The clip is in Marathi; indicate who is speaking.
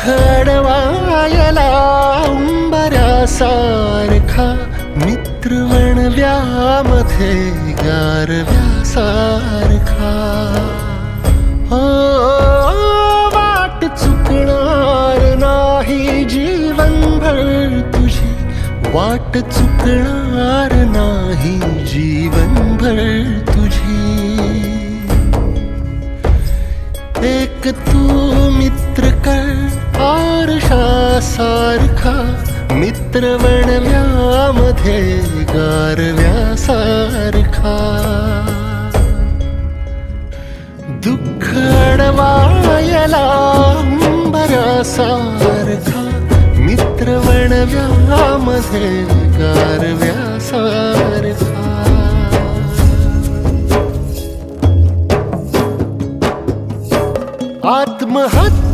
Speaker 1: खडवायला उंबऱ्यासारखा मित्र वणव्यामध्ये गारव्यासारखा. हो वाट चुकणार नाही जीवनभर तुझी. वाट चुकणार नाही जीवनभर तुझी. एक तू मित्र कर गारव्यासारखा मित्र बनल्यामध्ये गारव्यासारखा. दुःख अडवायला अंबरासारखा मित्र बनल्यामध्ये गारव्यासारखा. आत्महत्या